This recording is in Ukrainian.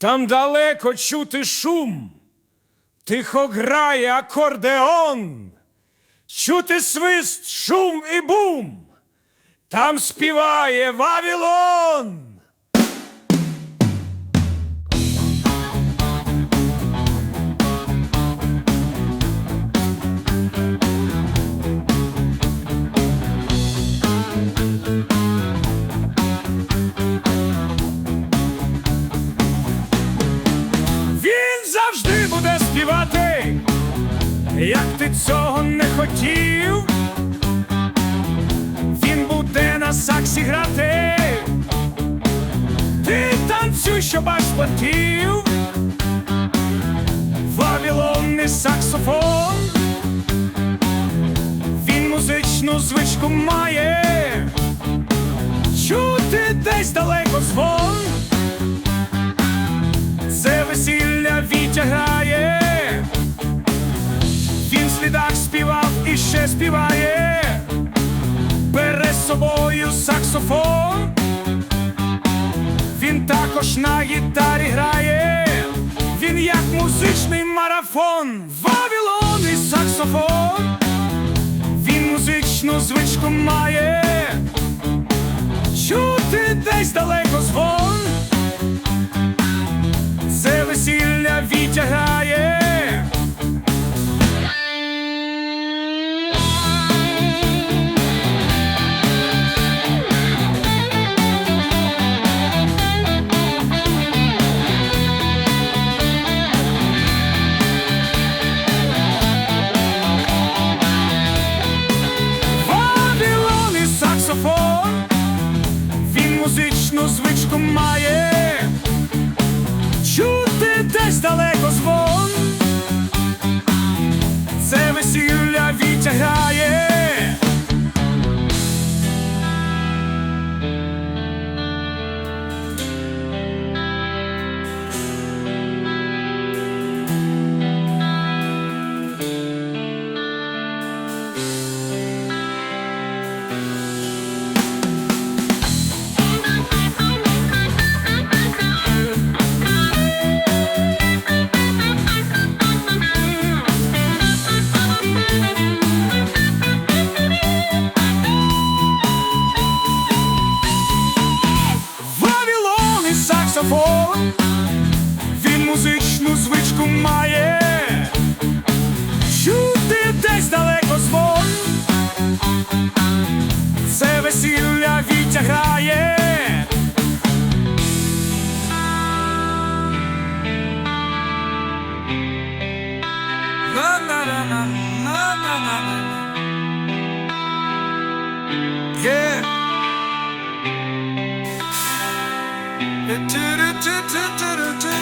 Там далеко чути шум, тихо грає акордеон, чути свист, шум і бум. Там співає Вавилон. Як ти цього не хотів. Він буде на саксі грати. Ти танцюй, щоб аж платів. Вавилонний саксофон. Він музичну звичку має. Чути десь далеко звон. Слідах співав і ще співає. Бере з собою саксофон. Він також на гітарі грає. Він як музичний марафон. Вавилон і саксофон. Він музичну звичку має. Чути десь далеко звон. Музичну звичку саксофон. Він музичну звичку має. Чути десь далеко звон. Це весілля Вітя грає. do, do, do, do.